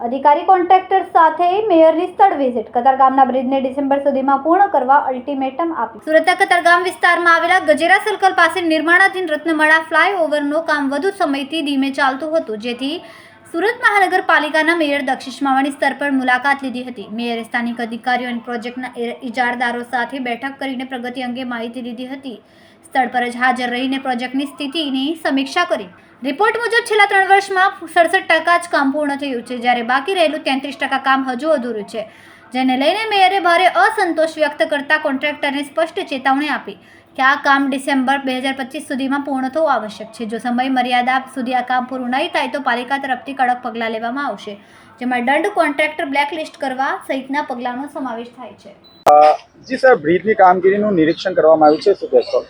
અધિકારી કોન્ટ્રાક્ટર સાથે મેયરની સ્થળ વિઝિટ. કતારગામના બ્રિજને ડિસેમ્બર સુધીમાં પૂર્ણ કરવા અલ્ટિમેટમ આપી. સુરતના કતારગામ વિસ્તારમાં આવેલા ગજેરા સર્કલ પાસે નિર્માણાધીન રત્નમાળા ફ્લાયઓવરનું કામ વધુ સમયથી ધીમે ચાલતું હતું, જેથી સુરત મહાનગરપાલિકાના મેયર દક્ષિશ માવાણી સ્તર પર મુલાકાત લીધી હતી. મેયરે સ્થાનિક અધિકારીઓ અને પ્રોજેક્ટના ઇજારદારો સાથે બેઠક કરીને પ્રગતિ અંગે માહિતી લીધી હતી. સ્થળ પર જ હાજર રહીને પ્રોજેક્ટની સ્થિતિની સમીક્ષા કરી. રિપોર્ટ મુજબ છેલ્લા ત્રણ વર્ષમાં સડસઠ ટકા જ કામ પૂર્ણ થયું છે. જ્યારે બાકી રહેલું તેત્રીસ ટકા કામ હજુ અધૂરું છે. જેને લઈને મેયરે ભારે અસંતોષ વ્યક્ત કરતા કોન્ટ્રાક્ટરને સ્પષ્ટ ચેતવણી આપી. કે આ કામ ડિસેમ્બર બે હજાર પચીસ સુધીમાં પૂર્ણ થવું આવશ્યક છે? જો સમય મર્યાદા સુધી આ કામ પૂરું નહીં થાય તો પાલિકા તરફથી કડક પગલાં લેવામાં આવશે જેમાં દંડ કોન્ટ્રાક્ટર બ્લેકલિસ્ટ કરવા સહિતના પગલાંનો સમાવેશ થાય છે. જી સર બ્રિજની કામગીરીનું નિરીક્ષણ કરવામાં આવ્યું છે. શું કહેશો?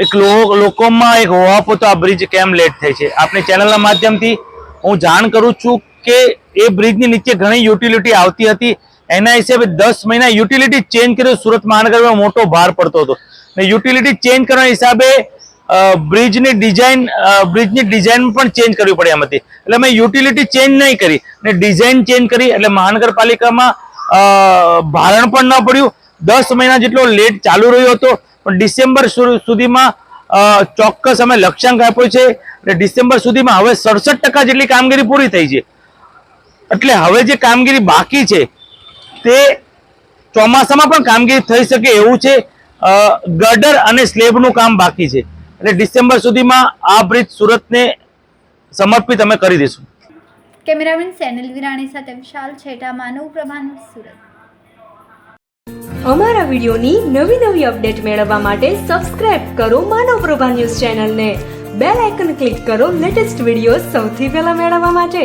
એક લો- લોકોમાં એક હોવાપો તો આ બ્રિજ કેમ લેટ થાય છે? આપણી ચેનલના માધ્યમથી હું જાણ કરું છું કે એ બ્રિજની નીચે ઘણી યુટિલિટી આવતી હતી. એના હિસાબે દસ મહિના યુટિલિટી ચેન્જ કર્યો સુરત મહાનગરમાં મોટો ભાર પડતો હતો. ને યુટિલિટી ચેન્જ કરવાના હિસાબે બ્રિજની ડિઝાઇન બ્રિજની ડિઝાઇન પણ ચેન્જ કરવી પડે એમ હતી. એટલે મેં યુટિલિટી ચેન્જ નહીં કરી, ને ડિઝાઇન ચેન્જ કરી એટલે મહાનગરપાલિકામાં ભારણ પણ ન પડ્યું. દસ મહિના જેટલો લેટ ચાલુ રહ્યો હતો, પણ ડિસેમ્બર સુધીમાં ચોક્કસ અમે લક્ષ્યાંક આપ્યો છે. એટલે ડિસેમ્બર સુધીમાં હવે સડસઠ જેટલી કામગીરી પૂરી થઈ છે. એટલે હવે જે કામગીરી બાકી છે તે ચોમાસામાં પણ કામગીરી થઈ શકે એવું છે. ગર્ડર અને સ્લેબનું કામ બાકી છે. એટલે ડિસેમ્બર સુધીમાં આ બ્રિજ સુરતને સમર્પિત અમે કરી દઈશું. કેમેરામેન સેનલ વિરાણી સાથે વિશાલ છેટા માનવ પ્રભાન સુરત. અમારા વિડીયોની નવી નવી અપડેટ મેળવવા માટે સબસ્ક્રાઇબ કરો માનવ પ્રભા ન્યૂઝ ચેનલને. બેલ આઇકન ક્લિક કરો લેટેસ્ટ વીડિયો સૌથી પહેલા મેળવવા માટે.